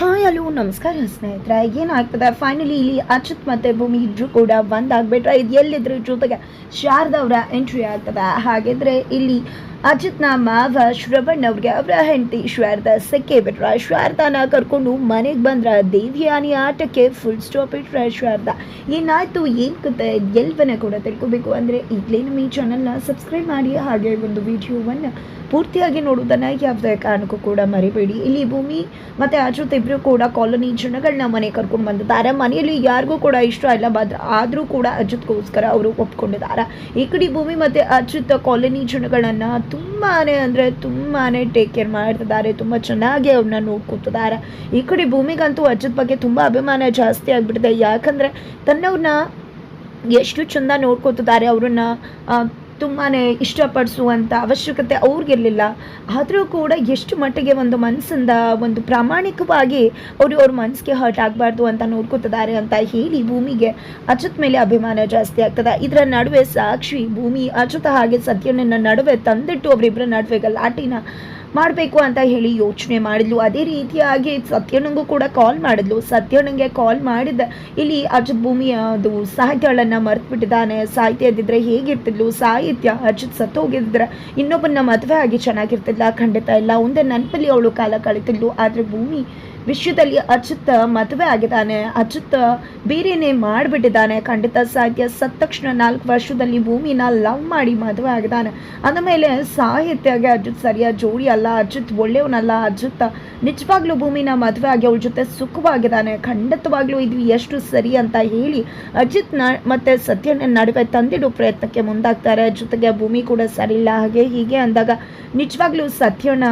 Hi hello ನಮಸ್ಕಾರ ಸ್ನೇಹಿತರೆ ಏನಾಗ್ತದೆ ಫೈನಲಿ ಇಲ್ಲಿ ಅಚ್ಯುತ್ ಮತ್ತೆ ಭೂಮಿ ಇಬ್ರು ಕೂಡ ಒಂದಾಗ್ಬಿಟ್ರೆ ಇದು ಎಲ್ಲಿದ್ರು ಜೊತೆಗೆ ಶಾರದವ್ರ ಎಂಟ್ರಿ ಆಗ್ತದೆ. ಹಾಗಿದ್ರೆ ಇಲ್ಲಿ ಅಜಿತ್ನ ಮಾವ ಶ್ರವಣ್ ಅವ್ರಿಗೆ ಅವರ ಹೆಂಡತಿ ಶಾರದಾ ಸೆಕ್ಕೆ ಬಿಟ್ರ ಶಾರದಾನ ಕರ್ಕೊಂಡು ಮನೆಗೆ ಬಂದ್ರ ದೇವಿಯಾನಿ ಆಟಕ್ಕೆ ಫುಲ್ ಸ್ಟಾಪ್ ಇಟ್ರ ಶಾರದಾ ಏನಾಯ್ತು, ಏನ್ ಕತೆ, ಎಲ್ವನ್ನ ಕೂಡ ತಿಳ್ಕೊಬೇಕು ಅಂದ್ರೆ ಈಗಲೇ ನಮ್ಮ ಈ ಚಾನಲ್ನ ಸಬ್ಸ್ಕ್ರೈಬ್ ಮಾಡಿ, ಹಾಗೆ ಒಂದು ವಿಡಿಯೋವನ್ನು ಪೂರ್ತಿಯಾಗಿ ನೋಡುವುದನ್ನ ಯಾವುದೇ ಕಾರಣಕ್ಕೂ ಕೂಡ ಮರಿಬೇಡಿ. ಇಲ್ಲಿ ಭೂಮಿ ಮತ್ತೆ ಅಜಿತ್ ಇಬ್ರು ಕೂಡ ಕಾಲೋನಿ ಜನಗಳನ್ನ ಮನೆ ಕರ್ಕೊಂಡು ಬಂದಿದ್ದಾರೆ. ಮನೆಯಲ್ಲಿ ಯಾರಿಗೂ ಕೂಡ ಇಷ್ಟ ಇಲ್ಲ ಬಾದ್ರೆ ಆದರೂ ಕೂಡ ಅಜಿತ್ಗೋಸ್ಕರ ಅವರು ಒಪ್ಕೊಂಡಿದ್ದಾರೆ. ಈ ಕಡೆ ಭೂಮಿ ಮತ್ತೆ ಅಜಿತ್ ಕಾಲೋನಿ ಜನಗಳನ್ನ ತುಂಬಾನೇ ಅಂದ್ರೆ ತುಂಬಾ ಟೇಕ್ ಕೇರ್ ಮಾಡ್ತಿದ್ದಾರೆ, ತುಂಬಾ ಚೆನ್ನಾಗಿ ಅವ್ರನ್ನ ನೋಡ್ಕೊತಿದ್ದಾರೆ. ಈ ಕಡೆ ಭೂಮಿಗಂತೂ ಅಜ್ಜದ ಬಗ್ಗೆ ತುಂಬಾ ಅಭಿಮಾನ ಜಾಸ್ತಿ ಆಗಿಬಿಟ್ಟಿದೆ. ಯಾಕಂದ್ರೆ ತನ್ನವ್ರನ್ನ ಎಷ್ಟು ಚಂದ ನೋಡ್ಕೊತಿದ್ದಾರೆ, ಅವ್ರನ್ನ ಆ, ತುಂಬಾನೇ ಇಷ್ಟಪಡಿಸುವಂಥ ಅವಶ್ಯಕತೆ ಅವ್ರಿಗಿರಲಿಲ್ಲ. ಆದರೂ ಕೂಡ ಎಷ್ಟು ಮಟ್ಟಿಗೆ ಒಂದು ಮನಸ್ಸಿಂದ ಒಂದು ಪ್ರಾಮಾಣಿಕವಾಗಿ ಅವರು ಅವ್ರ ಮನಸ್ಸಿಗೆ ಹರ್ಟ್ ಆಗಬಾರ್ದು ಅಂತ ನೋಡ್ಕೊತಿದ್ದಾರೆ ಅಂತ ಹೇಳಿ ಭೂಮಿಗೆ ಅಚ್ಯುತ್ ಮೇಲೆ ಅಭಿಮಾನ ಜಾಸ್ತಿ ಆಗ್ತದೆ. ಇದರ ನಡುವೆ ಸಾಕ್ಷಿ ಭೂಮಿ ಅಚ್ಯುತ ಹಾಗೆ ಸತ್ಯನ ನಡುವೆ ತಂದಿಟ್ಟು ಅವರಿಬ್ಬರ ನಡುವೆ ಗಲಾಟಿನ ಮಾಡಬೇಕು ಅಂತ ಹೇಳಿ ಯೋಚನೆ ಮಾಡಿದ್ಲು. ಅದೇ ರೀತಿಯಾಗಿ ಸತ್ಯಣ್ಣಂಗೂ ಕೂಡ ಕಾಲ್ ಮಾಡಿದ್ಲು. ಸತ್ಯಣ್ಣಂಗೆ ಕಾಲ್ ಮಾಡಿದ್ದ. ಇಲ್ಲಿ ಅಜಿತ್ ಭೂಮಿಯ ಅದು ಸಾಹಿತ್ಯಗಳನ್ನು ಮರೆತು ಬಿಟ್ಟಿದ್ದಾನೆ ಸಾಹಿತ್ಯ ಇದ್ದಿದ್ರೆ ಹೇಗಿರ್ತಿದ್ಲು? ಸಾಹಿತ್ಯ ಅಜಿತ್ ಸತ್ತು ಹೋಗಿದ್ರೆ ಇನ್ನೊಬ್ಬನ ಮದುವೆ ಆಗಿ ಚೆನ್ನಾಗಿರ್ತಿಲ್ಲ ಖಂಡಿತ ಇಲ್ಲ ಒಂದೇ ನೆನಪಲ್ಲಿ ಅವಳು ಕಾಲ ಕಳಿತಿದ್ಲು. ಆದರೆ ಭೂಮಿ ವಿಷಯದಲ್ಲಿ ಅಚ್ಯುತ್ ಮದುವೆ ಆಗಿದ್ದಾನೆ. ಅಚ್ಯುತ್ ಬೇರೆನೇ ಮಾಡಿಬಿಟ್ಟಿದ್ದಾನೆ. ಖಂಡಿತ ಸಾಧ್ಯ ಸತ್ತ ತಕ್ಷಣ ನಾಲ್ಕು ವರ್ಷದಲ್ಲಿ ಭೂಮಿನ ಲವ್ ಮಾಡಿ ಮದುವೆ ಆಗಿದ್ದಾನೆ. ಅಂದಮೇಲೆ ಸಾಹಿತ್ಯಗೆ ಅಜಿತ್ ಸರಿಯಾದ ಜೋಡಿ ಅಲ್ಲ. ಅಜಿತ್ ಒಳ್ಳೆಯವನಲ್ಲ. ಅಜಿತ್ ನಿಜವಾಗ್ಲೂ ಭೂಮಿನ ಮದುವೆ ಆಗಿ ಅವಳ ಜೊತೆ ಸುಖವಾಗಿದ್ದಾನೆ. ಖಂಡಿತವಾಗ್ಲೂ ಇದು ಎಷ್ಟು ಸರಿ ಅಂತ ಹೇಳಿ ಅಜಿತ್ನ ಮತ್ತೆ ಸತ್ಯನ ನಡುವೆ ತಂದಿಡೋ ಪ್ರಯತ್ನಕ್ಕೆ ಮುಂದಾಗ್ತಾರೆ. ಜೊತೆಗೆ ಭೂಮಿ ಕೂಡ ಸರಿ ಇಲ್ಲ ಹಾಗೆ ಹೀಗೆ ಅಂದಾಗ ನಿಜವಾಗ್ಲೂ ಸತ್ಯನ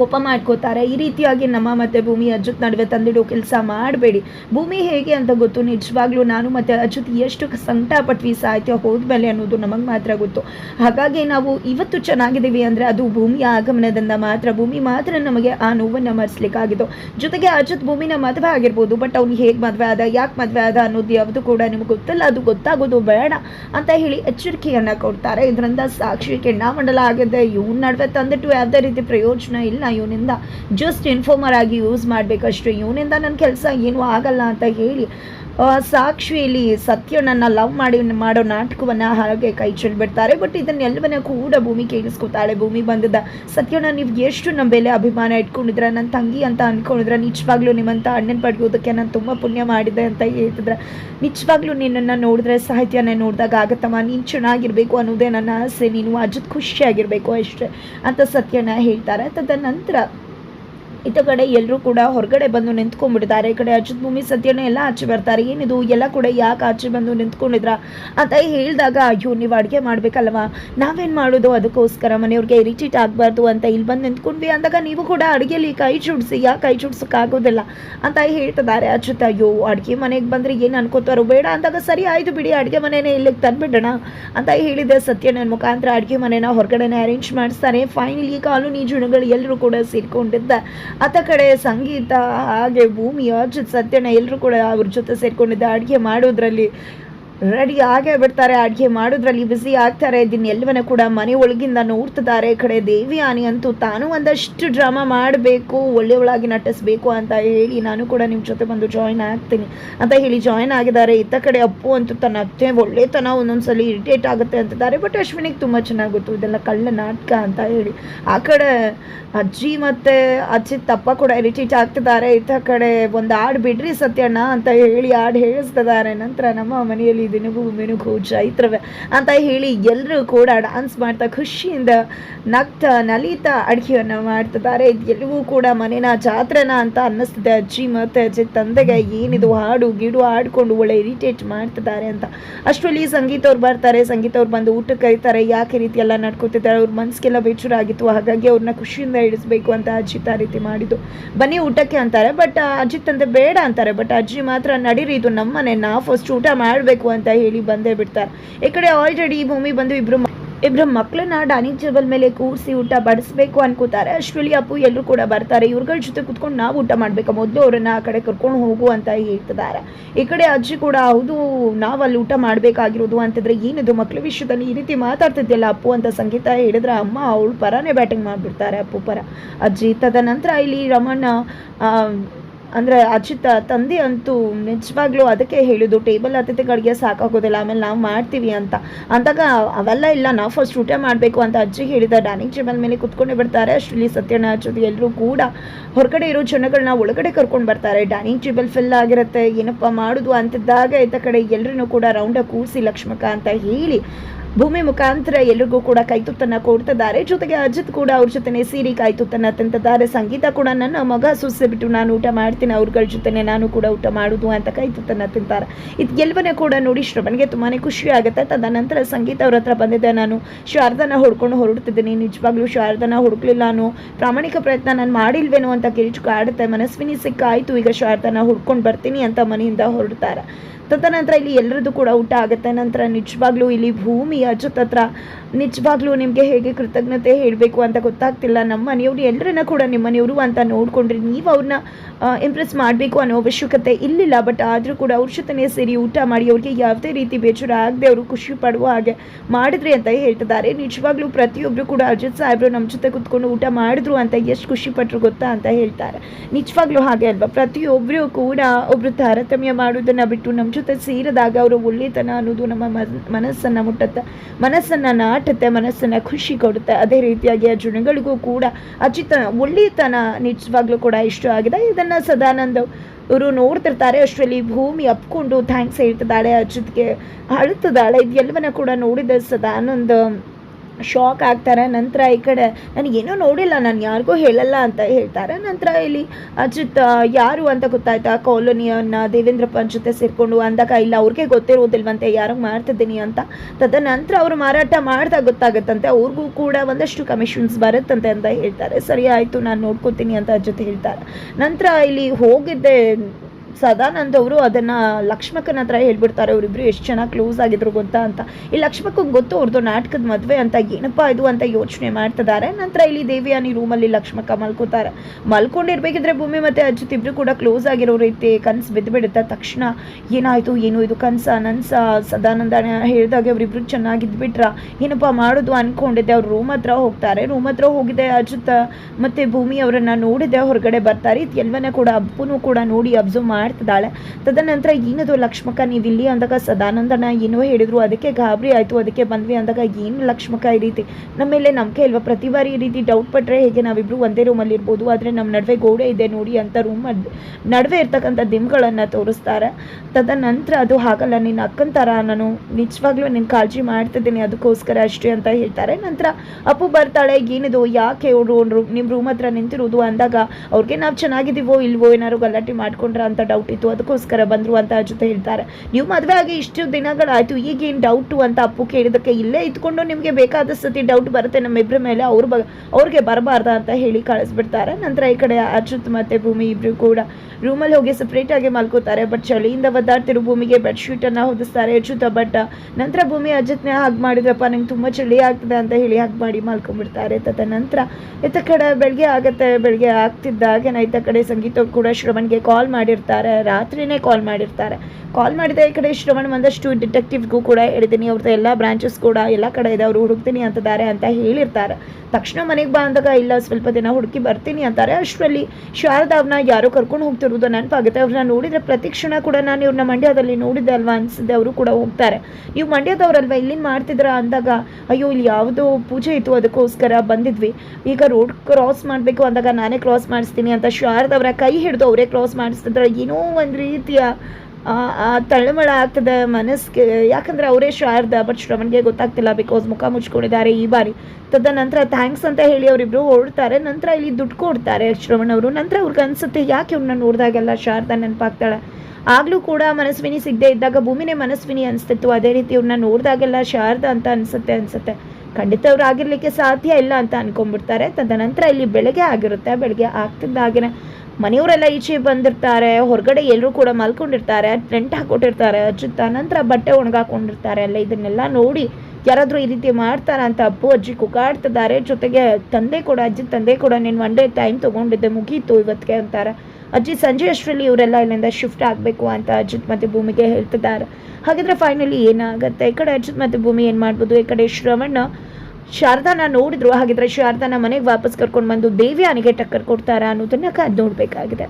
ಕೋಪ ಮಾಡ್ಕೋತಾರೆ. ಈ ರೀತಿಯಾಗಿ ನಮ್ಮ ಮತ್ತೆ ಭೂಮಿ ಅಜ್ಜುತ್ ನಡುವೆ ತಂದಿಡೋ ಕೆಲಸ ಮಾಡಬೇಡಿ. ಭೂಮಿ ಹೇಗೆ ಅಂತ ಗೊತ್ತು. ನಿಜವಾಗ್ಲೂ ನಾನು ಮತ್ತು ಅಜ್ಜುತ್ ಎಷ್ಟು ಸಂಕಟ ಪಟ್ವಿ ಸಾಹಿತ್ಯ ಹೋದ್ಮೇಲೆ ಅನ್ನೋದು ನಮಗೆ ಮಾತ್ರ ಗೊತ್ತು. ಹಾಗಾಗಿ ನಾವು ಇವತ್ತು ಚೆನ್ನಾಗಿದ್ದೀವಿ ಅಂದರೆ ಅದು ಭೂಮಿಯ ಆಗಮನದಿಂದ ಮಾತ್ರ. ಭೂಮಿ ಮಾತ್ರ ನಮಗೆ ಆ ನೋವನ್ನು ಮರೆಸಲಿಕ್ಕಾಗಿದ್ದು. ಜೊತೆಗೆ ಅಜ್ಜುತ್ ಭೂಮಿನ ಮದುವೆ ಆಗಿರ್ಬೋದು ಬಟ್ ಅವ್ನು ಹೇಗೆ ಮದುವೆ ಆದ, ಯಾಕೆ ಮದುವೆ ಆದ ಅನ್ನೋದು ಯಾವುದು ಕೂಡ ನಿಮಗೆ ಗೊತ್ತಿಲ್ಲ. ಅದು ಗೊತ್ತಾಗೋದು ಬೇಡ ಅಂತ ಹೇಳಿ ಎಚ್ಚರಿಕೆಯನ್ನು ಕೊಡ್ತಾರೆ. ಇದರಿಂದ ಸಾಕ್ಷಿ ಕೆಂಡಾಮಂಡಲ ಆಗಿದೆ ಇವ್ನ ನಡುವೆ ತಂದಿಟ್ಟು ಯಾವುದೇ ರೀತಿ ಪ್ರಯೋಜನ ಇಲ್ಲ. ಇವನಿಂದ ಜಸ್ಟ್ ಇನ್ಫಾರ್ಮರ್ ಆಗಿ ಯೂಸ್ ಮಾಡಬೇಕಷ್ಟೇ. ಇವನಿಂದ ನನ್ನ ಕೆಲಸ ಏನೂ ಆಗಲ್ಲ ಅಂತ ಹೇಳಿ ಸಾಕ್ಷಿಯಲ್ಲಿ ಸತ್ಯನನ್ನು ಲವ್ ಮಾಡಿ ಮಾಡೋ ನಾಟಕವನ್ನ ಹಾಗೆ ಕೈ ಚೆಲ್ಬಿಡ್ತಾರೆ. ಬಟ್ ಇದನ್ನೆಲ್ಲವನ್ನ ಕೂಡ ಭೂಮಿ ಕೇಳಿಸ್ಕೊತಾಳೆ. ಭೂಮಿ ಬಂದದ ಸತ್ಯನ ನೀವು ಎಷ್ಟು ನಮ್ಮ ಬೆಲೆ ಅಭಿಮಾನ ಇಟ್ಕೊಂಡಿದ್ರ ನನ್ನ ತಂಗಿ ಅಂತ ಅಂದ್ಕೊಂಡಿದ್ರೆ ನಿಜವಾಗ್ಲೂ ನಿಮ್ಮಂತ ಅಣ್ಣನ ಪಡೆಯೋದಕ್ಕೆ ನಾನು ತುಂಬ ಪುಣ್ಯ ಮಾಡಿದೆ ಅಂತ ಹೇಳ್ತಿದ್ರೆ. ನಿಜವಾಗ್ಲೂ ನಿನ್ನನ್ನು ನೋಡಿದ್ರೆ ಸಾಹಿತ್ಯನ ನೋಡಿದಾಗ ಆಗತ್ತಮ್ಮ. ನೀನು ಚೆನ್ನಾಗಿರಬೇಕು ಅನ್ನೋದೇ ನನ್ನ ಆಸೆ. ನೀನು ಅಜದ್ ಖುಷಿಯಾಗಿರಬೇಕು ಅಷ್ಟೇ ಅಂತ ಸತ್ಯನ ಹೇಳ್ತಾರೆ. ತದನಂತರ ಇತ್ತ ಕಡೆ ಎಲ್ಲರೂ ಕೂಡ ಹೊರಗಡೆ ಬಂದು ನಿಂತ್ಕೊಂಡ್ಬಿಟ್ಟಿದ್ದಾರೆ. ಈ ಕಡೆ ಅಚ್ಯುತ್ ಭೂಮಿ ಸತ್ಯನ ಎಲ್ಲ ಆಚೆ ಬರ್ತಾರೆ. ಏನಿದು, ಎಲ್ಲ ಕೂಡ ಯಾಕೆ ಆಚೆ ಬಂದು ನಿಂತ್ಕೊಂಡಿದ್ರ ಅಂತ ಹೇಳಿದಾಗ, ಅಯ್ಯೋ, ನೀವು ಅಡುಗೆ ಮಾಡ್ಬೇಕಲ್ವ? ನಾವೇನು ಮಾಡೋದು? ಅದಕ್ಕೋಸ್ಕರ ಮನೆಯವ್ರಿಗೆ ಇರಿಟೇಟ್ ಆಗಬಾರ್ದು ಅಂತ ಇಲ್ಲಿ ಬಂದು ನಿಂತ್ಕೊಂಡ್ವಿ. ಅಂದಾಗ ನೀವು ಕೂಡ ಅಡುಗೆಲಿ ಕೈ ಚುಡಿಸಿ ಯಾಕೆ ಕೈ ಚುಡ್ಸೋಕ್ಕಾಗೋದಿಲ್ಲ ಅಂತ ಹೇಳ್ತಿದ್ದಾರೆ ಅಚ್ಯುತ್. ಅಯ್ಯೋ, ಅಡುಗೆ ಮನೆಗೆ ಬಂದರೆ ಏನು ಅನ್ಕೋತಾರೋ ಬೇಡ. ಅಂದಾಗ, ಸರಿ, ಆಯಿತು ಬಿಡಿ, ಅಡುಗೆ ಮನೆನೇ ಇಲ್ಲಿಗೆ ತಂದುಬಿಡೋಣ. ಅಂತ ಹೇಳಿದೆ ಸತ್ಯನ ಮುಖಾಂತರ. ಅಡುಗೆ ಮನೆನ ಹೊರಗಡೆನೆ ಅರೇಂಜ್ ಮಾಡಿಸ್ತಾರೆ. ಫೈನಲಿ ಕಾಲೋನಿ ಜನಗಳು ಎಲ್ಲರೂ ಕೂಡ ಸೇರ್ಕೊಂಡಿದ್ದ ಅತ್ತ ಕಡೆ ಸಂಗೀತ ಹಾಗೆ ಭೂಮಿ ಅರ್ಜಿತ್ ಸತ್ಯನ ಎಲ್ಲರೂ ಕೂಡ ಅವ್ರ ಜೊತೆ ಸೇರ್ಕೊಂಡಿದ್ದ ಅಡುಗೆ ಮಾಡೋದ್ರಲ್ಲಿ ರೆಡಿ ಆಗೇ ಬಿಡ್ತಾರೆ, ಅಡುಗೆ ಮಾಡೋದ್ರಲ್ಲಿ ಬ್ಯುಸಿ ಆಗ್ತಾರೆ ಇದನ್ನೆಲ್ಲವನ್ನ ಕೂಡ ಮನೆ ಒಳಗಿಂದ ನೋಡ್ತಿದ್ದಾರೆ ಕಡೆ ದೇವಿಯಾನಿ ಅಂತೂ ತಾನು ಒಂದಷ್ಟು ಡ್ರಾಮಾ ಮಾಡಬೇಕು, ಒಳ್ಳೆಯವಳಾಗಿ ನಟಿಸ್ಬೇಕು ಅಂತ ಹೇಳಿ ನಾನು ಕೂಡ ನಿಮ್ಮ ಜೊತೆ ಬಂದು ಜಾಯಿನ್ ಆಗ್ತೀನಿ ಅಂತ ಹೇಳಿ ಜಾಯಿನ್ ಆಗಿದ್ದಾರೆ. ಇತ್ತ ಕಡೆ ಅಪ್ಪು ಅಂತೂ ತನ್ನ ಅತ್ತೆ ಒಳ್ಳೆತನ ಒಂದೊಂದ್ಸಲ ಇರಿಟೇಟ್ ಆಗುತ್ತೆ ಅಂತಿದ್ದಾರೆ. ಬಟ್ ಅಶ್ವಿನಿಗೆ ತುಂಬ ಚೆನ್ನಾಗಿ ಗೊತ್ತು, ಇದೆಲ್ಲ ಕಳ್ಳ ನಾಟಕ ಅಂತ ಹೇಳಿ. ಆ ಕಡೆ ಅಜ್ಜಿ ಮತ್ತೆ ಅಜ್ಜಿ ತಪ್ಪ ಕೂಡ ಇರಿಟೇಟ್ ಆಗ್ತಿದ್ದಾರೆ. ಇತ್ತ ಕಡೆ ಒಂದು ಹಾಡು ಬಿಡ್ರಿ ಸತ್ಯಣ್ಣ ಅಂತ ಹೇಳಿ ಹಾಡು ಹೇಳಿಸ್ತಿದ್ದಾರೆ. ನಂತರ ನಮ್ಮ ಮನೆಯಲ್ಲಿ ದಿನಗೂ ಮಿನುಗು ಜೈತ್ರವೆ ಅಂತ ಹೇಳಿ ಎಲ್ಲರೂ ಕೂಡ ಡಾನ್ಸ್ ಮಾಡ್ತಾ ಖುಷಿಯಿಂದ ನಗ್ತಾ ನಲಿತ ಅಡುಗೆಯನ್ನು ಮಾಡ್ತಿದ್ದಾರೆ. ಎಲ್ಲವೂ ಕೂಡ ಮನೆನ ಜಾತ್ರೆನ ಅಂತ ಅನ್ನಿಸ್ತಿದೆ. ಅಜ್ಜಿ ಮತ್ತು ಅಜ್ಜಿ ತಂದೆಗೆ ಏನಿದು ಹಾಡು ಗಿಡು ಆಡ್ಕೊಂಡು ಒಳ್ಳೆ ಇರಿಟೇಟ್ ಮಾಡ್ತಿದ್ದಾರೆ ಅಂತ. ಅಷ್ಟರಲ್ಲಿ ಸಂಗೀತ ಅವ್ರು ಬರ್ತಾರೆ. ಸಂಗೀತ ಅವ್ರು ಬಂದು ಊಟಕ್ಕೆ ಕರೀತಾರೆ. ಯಾಕೆ ರೀತಿ ಎಲ್ಲ ನಡ್ಕೋತಿದ್ದಾರೆ? ಅವ್ರ ಮನಸ್ಸಿಗೆಲ್ಲ ಬೇಜಾರಾಗಿತ್ತು. ಹಾಗಾಗಿ ಅವ್ರನ್ನ ಖುಷಿಯಿಂದ ಇಡಿಸ್ಬೇಕು ಅಂತ ಅಜ್ಜಿ ಆ ರೀತಿ ಮಾಡಿದ್ದು. ಬನ್ನಿ ಊಟಕ್ಕೆ ಅಂತಾರೆ. ಬಟ್ ಅಜ್ಜಿ ತಂದೆ ಬೇಡ ಅಂತಾರೆ. ಬಟ್ ಅಜ್ಜಿ ಮಾತ್ರ ನಡೀರಿ. ಇದು ನಮ್ಮನೆ. ನಾ ಫಸ್ಟ್ ಊಟ ಮಾಡಬೇಕು ಅಂತ ಹೇಳಿ ಬಂದೇ ಬಿಡ್ತಾರೆ. ಈ ಕಡೆ ಆಲ್ರೆಡಿ ಈ ಭೂಮಿ ಬಂದು ಇಬ್ಬರ ಇಬ್ಬರು ಮಕ್ಕಳನ್ನ ಡೈನಿಂಗ್ ಟೇಬಲ್ ಮೇಲೆ ಕೂರಿಸಿ ಊಟ ಬಡಿಸ್ಬೇಕು ಅನ್ಕೋತಾರೆ. ಅಶ್ವಲಿ ಅಪ್ಪು ಎಲ್ಲರೂ ಕೂಡ ಬರ್ತಾರೆ. ಇವ್ರಗಳ ಜೊತೆ ಕುತ್ಕೊಂಡು ನಾವು ಊಟ ಮಾಡಬೇಕು. ಮೊದಲು ಅವರನ್ನ ಆ ಕಡೆ ಕರ್ಕೊಂಡು ಹೋಗು ಅಂತ ಹೇಳ್ತಿದ್ದಾರೆ. ಈ ಕಡೆ ಅಜ್ಜಿ ಕೂಡ, ಹೌದು ನಾವು ಅಲ್ಲಿ ಊಟ ಮಾಡಬೇಕಾಗಿರೋದು ಅಂತಂದರೆ, ಏನಿದು ಮಕ್ಕಳ ವಿಷಯದಲ್ಲಿ ಈ ರೀತಿ ಮಾತಾಡ್ತಿದ್ಯಲ್ಲ ಅಪ್ಪು ಅಂತ ಸಂಗೀತ ಹೇಳಿದ್ರೆ ಅಮ್ಮ ಅವಳು ಪರನೇ ಬ್ಯಾಟಿಂಗ್ ಮಾಡಿಬಿಡ್ತಾರೆ ಅಪ್ಪು ಪರ. ಅಜ್ಜಿ, ತದನಂತರ ಇಲ್ಲಿ ರಮಣ್ಣ ಅಂದ್ರೆ ಅಜಿತ ತಂದೆ ಅಂತೂ ನಿಜವಾಗ್ಲೂ ಅದಕ್ಕೆ ಹೇಳಿದ್ದು, ಟೇಬಲ್ ಅತಿಥಿಗಳಿಗೆ ಸಾಕಾಗೋದಿಲ್ಲ, ಆಮೇಲೆ ನಾವು ಮಾಡ್ತೀವಿ ಅಂತ. ಅಂದಾಗ ಅವೆಲ್ಲ ಇಲ್ಲ, ನಾವು ಫಸ್ಟ್ ಊಟ ಮಾಡಬೇಕು ಅಂತ ಅಜ್ಜಿ ಹೇಳಿದ ಡೈನಿಂಗ್ ಟೇಬಲ್ ಮೇಲೆ ಕುತ್ಕೊಂಡೇ ಬಿಡ್ತಾರೆ ಅಷ್ಟರಲ್ಲಿ ಸತ್ಯನ ಜೊತೆ ಎಲ್ಲರೂ ಕೂಡ ಹೊರಗಡೆ ಇರೋ ಜನಗಳನ್ನ ಒಳಗಡೆ ಕರ್ಕೊಂಡು ಬರ್ತಾರೆ. ಡೈನಿಂಗ್ ಟೇಬಲ್ ಫಿಲ್ ಆಗಿರುತ್ತೆ, ಏನಪ್ಪ ಮಾಡೋದು? ಅಂತಿದ್ದಾಗ ಇದ್ದ ಕಡೆ ಎಲ್ಲರನ್ನೂ ಕೂಡ ರೌಂಡಾಗಿ ಕೂರಿಸಿ ಲಕ್ಷ್ಮಕ ಅಂತ ಹೇಳಿ ಭೂಮಿ ಮುಖಾಂತರ ಎಲ್ರಿಗೂ ಕೂಡ ಕೈತುತ್ತನ್ನ ಕೊಡ್ತಿದ್ದಾರೆ. ಜೊತೆಗೆ ಅಜಿತ್ ಕೂಡ ಅವ್ರ ಜೊತೆನೆ ಸೀರಿ ಕೈತುತ್ತನ್ನ ತಂತಿದ್ದಾರೆ ಸಂಗೀತ ಕೂಡ ನನ್ನ ಮಗ ಸುಸ್ಸೆ ಬಿಟ್ಟು ನಾನು ಊಟ ಮಾಡ್ತೀನಿ, ಅವ್ರಗಳ ಜೊತೆನೆ ನಾನು ಕೂಡ ಊಟ ಮಾಡುದು ಅಂತ ಕೈತುತ್ತನ್ನ ತಿಂತಾರೆ. ಇದು ಎಲ್ಲವನ್ನ ಕೂಡ ನೋಡಿ ಶ್ರವಣ್ಗೆ ತುಂಬಾನೇ ಖುಷಿ ಆಗುತ್ತೆ. ತದನಂತರ ಸಂಗೀತ ಅವ್ರ ಹತ್ರ ಬಂದಿದ್ದೆ. ನಾನು ಶಾರದನ ಹುಡ್ಕೊಂಡು ಹೊರಡ್ತಿದ್ದೀನಿ. ನಿಜವಾಗ್ಲೂ ಶಾರದನ ಹುಡುಕ್ಲಿಲ್ಲ ನಾನು. ಪ್ರಾಮಾಣಿಕ ಪ್ರಯತ್ನ ನಾನು ಮಾಡಿಲ್ವೇನೋ ಅಂತ ಕಿರಿಚು ಆಡುತ್ತೆ ಮನಸ್ವಿನಿ ಸಿಕ್ಕಾಯ್ತು. ಈಗ ಶಾರದನ ಹುಡ್ಕೊಂಡು ಬರ್ತೀನಿ ಅಂತ ಮನೆಯಿಂದ ಹೊರಡ್ತಾರೆ. ತದನಂತರ ಇಲ್ಲಿ ಎಲ್ಲರದ್ದು ಕೂಡ ಊಟ ಆಗುತ್ತೆ. ನಂತರ ನಿಜವಾಗ್ಲೂ ಇಲ್ಲಿ ಭೂಮಿ ಅಜತತ್ರ ನಿಜವಾಗ್ಲೂ ನಿಮಗೆ ಹೇಗೆ ಕೃತಜ್ಞತೆ ಹೇಳಬೇಕು ಅಂತ ಗೊತ್ತಾಗ್ತಿಲ್ಲ. ನಮ್ಮ ಮನೆಯವರು ಎಲ್ಲರನ್ನ ಕೂಡ ನಿಮ್ಮ ಮನೆಯವರು ಅಂತ ನೋಡಿಕೊಂಡ್ರಿ ನೀವು ಅವ್ರನ್ನ ಇಂಪ್ರೆಸ್ ಮಾಡಬೇಕು ಅನ್ನೋ ಅವಶ್ಯಕತೆ ಇಲ್ಲಿಲ್ಲ. ಬಟ್ ಆದರೂ ಕೂಡ ಅವ್ರ ಜೊತೆನೇ ಸೇರಿ ಊಟ ಮಾಡಿ ಅವ್ರಿಗೆ ಯಾವುದೇ ರೀತಿ ಬೇಜಾರ ಆಗದೆ ಅವರು ಖುಷಿ ಪಡುವ ಹಾಗೆ ಮಾಡಿದ್ರಿ ಅಂತ ಹೇಳ್ತಿದ್ದಾರೆ. ನಿಜವಾಗ್ಲೂ ಪ್ರತಿಯೊಬ್ಬರು ಕೂಡ ಅಜಿತ್ ಸಾಹೇಬ್ರು ನಮ್ಮ ಜೊತೆ ಕುತ್ಕೊಂಡು ಊಟ ಮಾಡಿದ್ರು ಅಂತ ಎಷ್ಟು ಖುಷಿ ಪಟ್ಟರು ಗೊತ್ತಾ ಅಂತ ಹೇಳ್ತಾರೆ. ನಿಜವಾಗ್ಲೂ ಹಾಗೆ ಅಲ್ವಾ? ಪ್ರತಿಯೊಬ್ಬರು ಕೂಡ ಒಬ್ರು ತಾರತಮ್ಯ ಮಾಡೋದನ್ನು ಬಿಟ್ಟು ನಮ್ಮ ಜೊತೆ ಸೇರಿದಾಗ ಅವರ ಒಳ್ಳೆತನ ಅನ್ನೋದು ನಮ್ಮ ಮನಸ್ಸನ್ನು ಮುಟ್ಟುತ್ತೆ, ಮನಸ್ಸನ್ನ ನಾಟುತ್ತೆ, ಮನಸ್ಸನ್ನ ಖುಷಿ ಕೊಡುತ್ತೆ. ಅದೇ ರೀತಿಯಾಗಿ ಆ ಜನಗಳಿಗೂ ಕೂಡ ಅಚಿತ ಒಳ್ಳೆತನ ನಿಜವಾಗ್ಲೂ ಕೂಡ ಇಷ್ಟ ಆಗಿದೆ. ಇದನ್ನ ಸದಾನಂದ ಇವರು ನೋಡ್ತಿರ್ತಾರೆ. ಅಷ್ಟರಲ್ಲಿ ಭೂಮಿ ಅಪ್ಕೊಂಡು ಥ್ಯಾಂಕ್ಸ್ ಹೇಳ್ತಿದ್ದಾಳೆ ಅಜಿತ್ಗೆ ಅಳುತ್ತಿದ್ದಾಳೆ. ಇದೆಲ್ಲವನ್ನ ಕೂಡ ನೋಡಿದ ಸದಾನಂದ್ ಶಾಕ್ ಆಗ್ತಾರೆ. ನಂತರ ಈ ಕಡೆ ನನಗೇನೂ ನೋಡಿಲ್ಲ, ನಾನು ಯಾರಿಗೂ ಹೇಳಲ್ಲ ಅಂತ ಹೇಳ್ತಾರೆ. ನಂತರ ಇಲ್ಲಿ ಅಜಿತ್ ಯಾರು ಅಂತ ಗೊತ್ತಾಯ್ತಾ? ಕಾಲೋನಿಯನ್ನ ದೇವೇಂದ್ರಪ್ಪನ ಜೊತೆ ಸೇರಿಕೊಂಡು ಅಂದಾಗ ಇಲ್ಲ, ಅವ್ರಿಗೆ ಗೊತ್ತಿರೋದಿಲ್ವಂತೆ ಯಾರೋ ಮಾಡ್ತಿದ್ದೀನಿ ಅಂತ. ತದನಂತರ ಅವರು ಮಾರಾಟ ಮಾಡ್ದಾಗ ಗೊತ್ತಾಗುತ್ತಂತೆ. ಅವ್ರಿಗೂ ಕೂಡ ಒಂದಷ್ಟು ಕಮಿಷನ್ಸ್ ಬರುತ್ತಂತೆ ಅಂತ ಹೇಳ್ತಾರೆ. ಸರಿ, ಆಯಿತು, ನಾನು ನೋಡ್ಕೋತೀನಿ ಅಂತ ಅಜಿತ್ ಹೇಳ್ತಾರೆ. ನಂತರ ಇಲ್ಲಿ ಹೋಗಿದ್ದೆ ಸದಾನಂದ್ ಅವರು ಅದನ್ನ ಲಕ್ಷ್ಮಕ್ಕನ ಹತ್ರ ಹೇಳ್ಬಿಡ್ತಾರೆ, ಅವರಿಬ್ರು ಎಷ್ಟು ಚೆನ್ನಾಗಿ ಕ್ಲೋಸ್ ಆಗಿದ್ರು ಗೊತ್ತಾ ಅಂತ. ಈ ಲಕ್ಷ್ಮಕ್ಕಂಗೆ ಗೊತ್ತು ಅವ್ರದ್ದು ನಾಟಕದ ಮದುವೆ ಅಂತ, ಏನಪ್ಪ ಇದು ಅಂತ ಯೋಚನೆ ಮಾಡ್ತಿದ್ದಾರೆ ನಂತರ ಇಲ್ಲಿ ದೇವಿಯಾನಿ ರೂಮಲ್ಲಿ ಲಕ್ಷ್ಮಕ್ಕ ಮಲ್ಕೋತಾರೆ. ಮಲ್ಕೊಂಡಿರ್ಬೇಕಿದ್ರೆ ಭೂಮಿ ಮತ್ತೆ ಅಜ್ಜಿತ್ ಇಬ್ಬರು ಕೂಡ ಕ್ಲೋಸ್ ಆಗಿರೋ ರೀತಿ ಕನ್ಸು ಬಿದ್ದುಬಿಡುತ್ತೆ ತಕ್ಷಣ ಏನಾಯ್ತು, ಏನು ಇದು ಕನ್ಸ, ನನ್ಸ? ಸದಾನಂದ ಹೇಳಿದಾಗ ಅವರಿಬ್ರು ಚೆನ್ನಾಗಿದ್ಬಿಟ್ರ? ಏನಪ್ಪ ಮಾಡೋದು ಅನ್ಕೊಂಡಿದ್ದೆ. ಅವ್ರು ರೂಮ್ ಹತ್ರ ಹೋಗ್ತಾರೆ. ರೂಮ್ ಹತ್ರ ಹೋಗಿದೆ ಅಜಿತ್ ಮತ್ತೆ ಭೂಮಿ ಅವರನ್ನ ನೋಡಿದೆ, ಹೊರಗಡೆ ಬರ್ತಾರೆ. ಎಲ್ಲವನ್ನ ಕೂಡ, ಅಪ್ಪುನೂ ಕೂಡ ನೋಡಿ ಅಬ್ಸರ್ವ್ ಮಾಡ್ತಿದ್ದಾಳೆ. ತದನಂತರ ಏನದು ಲಕ್ಷ್ಮಕ ನೀವಿಲ್ಲಿ ಅಂದಾಗ ಸದಾನಂದನ ಏನೋ ಹೇಳಿದ್ರು. ಅದಕ್ಕೆ ಗಾಬರಿ ಆಯ್ತು. ಅದಕ್ಕೆ ಬಂದ್ವಿ ಅಂದಾಗ ಏನು ಲಕ್ಷ್ಮಕ ಈ ರೀತಿ? ನಮ್ಮ ಮೇಲೆ ನಂಬಿಕೆ ಇಲ್ವಾ? ಪ್ರತಿ ಬಾರಿ ಈ ರೀತಿ ಡೌಟ್ ಪಟ್ಟರೆ ಹೇಗೆ ನಾವಿಬ್ರು ಒಂದೇ ರೂಮಲ್ಲಿ ಇರ್ಬೋದು? ಆದರೆ ನಮ್ಮ ನಡುವೆ ಗೋಡೆ ಇದೆ ನೋಡಿ ಅಂತ ರೂಮ್ ನಡುವೆ ಇರ್ತಕ್ಕಂಥ ದಿಮ್ಗಳನ್ನು ತೋರಿಸ್ತಾರೆ. ತದನಂತರ ಅದು ಹಾಗಲ್ಲ. ನಿನ್ನ ಅಕ್ಕನ ಥರ ನಾನು ನಿಜವಾಗ್ಲೂ ನಿನ್ನ ಕಾಳಜಿ ಮಾಡ್ತಿದ್ದೀನಿ. ಅದಕ್ಕೋಸ್ಕರ ಅಷ್ಟೇ ಅಂತ ಹೇಳ್ತಾರೆ. ನಂತರ ಅಪ್ಪು ಬರ್ತಾಳೆ. ಏನಿದು? ಯಾಕೆ ಅವರು ನಿಮ್ಮ ರೂಮ್ ಹತ್ರ ನಿಂತಿರೋದು? ಅಂದಾಗ, ಅವ್ರಿಗೆ ನಾವು ಚೆನ್ನಾಗಿದ್ದೀವೋ, ಇಲ್ವೋ, ಏನಾದ್ರು ಗಲಾಟೆ ಮಾಡ್ಕೊಂಡ್ರ ಅಂತ ಡೌಟ್ ಇತ್ತು. ಅದಕ್ಕೋಸ್ಕರ ಬಂದರು ಅಂತ ಜೊತೆ ಹೇಳ್ತಾರೆ. ನೀವು ಮದುವೆ ಆಗಿ ಇಷ್ಟು ದಿನಗಳಾಯಿತು, ಈಗೇನು ಡೌಟು ಅಂತ ಅಪ್ಪು ಕೇಳಿದಕ್ಕೆ ಇಲ್ಲೇ ಇದ್ಕೊಂಡು ನಿಮಗೆ ಬೇಕಾದ ಸತಿ ಡೌಟ್ ಬರುತ್ತೆ ನಮ್ಮಿಬ್ಬರ ಮೇಲೆ, ಅವ್ರ ಬ ಅವ್ರಿಗೆ ಬರಬಾರ್ದ ಅಂತ ಹೇಳಿ ಕಳಿಸ್ಬಿಡ್ತಾರೆ. ನಂತರ ಈ ಕಡೆ ಅಚ್ಯುತ್ ಮತ್ತು ಭೂಮಿ ಇಬ್ಬರು ಕೂಡ ರೂಮಲ್ಲಿ ಹೋಗಿ ಸಪ್ರೇಟಾಗಿ ಮಲ್ಕೋತಾರೆ. ಬಟ್ ಚಳಿಯಿಂದ ಒದ್ದಾಡ್ತಿರೋ ಭೂಮಿಗೆ ಬೆಡ್ಶೀಟನ್ನು ಹೊದಿಸ್ತಾರೆ ಅಚ್ಯುತ ಬಟ್ ನಂತರ ಭೂಮಿ ಅಜಿತ್ನ ಹಾಗೆ ಮಾಡಿದ್ರಪ್ಪ, ನಂಗೆ ತುಂಬ ಚಳಿ ಆಗ್ತದೆ ಅಂತ ಹೇಳಿ ಹಾಗೆ ಮಾಡಿ ಮಲ್ಕೊಂಡ್ಬಿಡ್ತಾರೆ. ತದನಂತರ ಇತ್ತ ಕಡೆ ಬೆಳಗ್ಗೆ ಆಗುತ್ತೆ ಬೆಳಗ್ಗೆ ಆಗ್ತಿದ್ದಾಗ ಇತ್ತ ಕಡೆ ಸಂಗೀತ ಕೂಡ ಶ್ರವಣ್ಗೆ ಕಾಲ್ ಮಾಡಿರ್ತಾರೆ. ರಾತ್ರಿನೇ ಕಾಲ್ ಮಾಡಿರ್ತಾರೆ. ಕಾಲ್ ಮಾಡಿದ ಈ ಕಡೆ ಶ್ರವಣ್ ಒಂದಷ್ಟು ಡಿಟೆಕ್ಟಿವ್ಗೂ ಕೂಡ ಹೇಳಿದ್ದೀನಿ ಅವ್ರದ್ದು ಎಲ್ಲ ಬ್ರಾಂಚಸ್ ಕೂಡ ಎಲ್ಲ ಕಡೆ ಇದೆ ಅವರು ಹುಡುಕ್ತೀನಿ ಅಂತಿದ್ದಾರೆ ಅಂತ ಹೇಳಿರ್ತಾರೆ. ತಕ್ಷಣ ಮನೆಗೆ ಬಾ ಅಂದಾಗ, ಇಲ್ಲ, ಸ್ವಲ್ಪ ದಿನ ಹುಡುಕಿ ಬರ್ತೀನಿ ಅಂತಾರೆ. ಅಷ್ಟರಲ್ಲಿ ಶಾರದಾ ಅವ್ರನ್ನ ಯಾರೋ ಕರ್ಕೊಂಡು ಹೋಗ್ತಿರೋದು ನೆನಪಾಗುತ್ತೆ. ಅವ್ರನ್ನ ನೋಡಿದರೆ ಪ್ರತಿ ಕ್ಷಣ ಕೂಡ ನಾನು ಇವ್ರನ್ನ ಮಂಡ್ಯದಲ್ಲಿ ನೋಡಿದ್ದೆ ಅಲ್ವಾ ಅನಿಸಿದ್ದೆ ಅವರು ಕೂಡ ಹೋಗ್ತಾರೆ. ನೀವು ಮಂಡ್ಯದವ್ರಲ್ವಾ, ಇಲ್ಲಿನ ಮಾಡ್ತಿದ್ರ ಅಂದಾಗ, ಅಯ್ಯೋ, ಇಲ್ಲಿ ಯಾವುದೋ ಪೂಜೆ ಇತ್ತು, ಅದಕ್ಕೋಸ್ಕರ ಬಂದಿದ್ವಿ. ಈಗ ರೋಡ್ ಕ್ರಾಸ್ ಮಾಡಬೇಕು ಅಂದಾಗ ನಾನೇ ಕ್ರಾಸ್ ಮಾಡಿಸ್ತೀನಿ ಅಂತ ಶಾರದವರ ಕೈ ಹಿಡಿದು ಅವರೇ ಕ್ರಾಸ್ ಮಾಡಿಸ್ತಿದ್ರೆ ಏನೋ ಒಂದು ರೀತಿಯ ತಳಮಳ ಆಗ್ತದೆ ಮನಸ್ಸಿಗೆ. ಯಾಕಂದ್ರೆ ಅವರೇ ಶಾರ್ದ, ಬಟ್ ಶ್ರವಣ್ಗೆ ಗೊತ್ತಾಗ್ತಿಲ್ಲ ಬಿಕಾಸ್ ಮುಖ ಮುಚ್ಕೊಂಡಿದ್ದಾರೆ ಈ ಬಾರಿ. ತದನಂತರ ಥ್ಯಾಂಕ್ಸ್ ಅಂತ ಹೇಳಿ ಅವರಿಬ್ರು ಹೊರಡ್ತಾರೆ. ನಂತರ ಇಲ್ಲಿ ದುಡ್ಡು ಕೊಡ್ತಾರೆ ಶ್ರವಣ್ ಅವರು. ನಂತರ ಅವ್ರಿಗೆ ಅನ್ಸುತ್ತೆ, ಯಾಕೆ ಇವ್ರನ್ನ ನೋಡಿದಾಗೆಲ್ಲ ಶಾರ್ದ ನೆನಪಾಗ್ತಾಳೆ? ಆಗ್ಲೂ ಕೂಡ ಮನಸ್ವಿನಿ ಸಿಗದೆ ಇದ್ದಾಗ ಭೂಮಿನೇ ಮನಸ್ವಿನಿ ಅನಿಸ್ತಿತ್ತು. ಅದೇ ರೀತಿ ಇವ್ರನ್ನ ನೋಡಿದಾಗೆಲ್ಲ ಶಾರ್ದ ಅಂತ ಅನ್ಸುತ್ತೆ ಅನ್ಸುತ್ತೆ. ಖಂಡಿತ ಅವ್ರು ಆಗಿರಲಿಕ್ಕೆ ಸಾಧ್ಯ ಇಲ್ಲ ಅಂತ ಅನ್ಕೊಂಡ್ಬಿಡ್ತಾರೆ. ತದನಂತರ ಇಲ್ಲಿ ಬೆಳಗ್ಗೆ ಆಗಿರುತ್ತೆ. ಬೆಳಗ್ಗೆ ಆಗ್ತಿದ್ದಾಗೇನೆ ಮನೆಯವರೆಲ್ಲ ಈಚೆ ಬಂದಿರ್ತಾರೆ, ಹೊರಗಡೆ ಎಲ್ಲರೂ ಕೂಡ ಮಲ್ಕೊಂಡಿರ್ತಾರೆ ಟೆಂಟ್ ಹಾಕೊಟ್ಟಿರ್ತಾರೆ ಅಚ್ಚುತ್ತ ನಂತರ ಬಟ್ಟೆ ಒಣಗಾಕೊಂಡಿರ್ತಾರೆ ಅಲ್ಲ ಇದನ್ನೆಲ್ಲ ನೋಡಿ ಯಾರಾದರೂ ಈ ರೀತಿ ಮಾಡ್ತಾರ ಅಂತ ಅಪ್ಪು, ಅಜ್ಜಿ ಕುಗಾಡ್ತಿದ್ದಾರೆ. ಜೊತೆಗೆ ತಂದೆ ಕೂಡ, ಅಜ್ಜಿ ತಂದೆ ಕೂಡ ನೀನು ಒನ್ ಡೇ ಟೈಮ್ ತೊಗೊಂಡಿದ್ದೆ, ಮುಗೀತು ಇವತ್ತಿಗೆ ಅಂತಾರೆ. ಅಜ್ಜಿ ಸಂಜೆ ಅಷ್ಟರಲ್ಲಿ ಇವರೆಲ್ಲ ಇಲ್ಲಿಂದ ಶಿಫ್ಟ್ ಆಗಬೇಕು ಅಂತ ಅಜಿತ್ ಮತ್ತು ಭೂಮಿಗೆ ಹೇಳ್ತಿದ್ದಾರೆ. ಹಾಗಿದ್ರೆ ಫೈನಲಿ ಏನಾಗುತ್ತೆ? ಈ ಕಡೆ ಅಜಿತ್ ಮತ್ತು ಭೂಮಿ ಏನು ಮಾಡ್ಬೋದು? ಈ ಕಡೆ ಶ್ರವಣ ಶಾರದಾನ ನೋಡಿದ್ರು ಹಾಗಿದ್ರೆ ಶಾರದಾನ ಮನೆಗೆ ವಾಪಸ್ ಕರ್ಕೊಂಡು ಬಂದು ದೇವ್ಯಾನಿಗೆ ಟಕ್ಕರ್ ಕೊಡ್ತಾರ ಅನ್ನೋದನ್ನ ಕಾದು ನೋಡಬೇಕಾಗಿದೆ.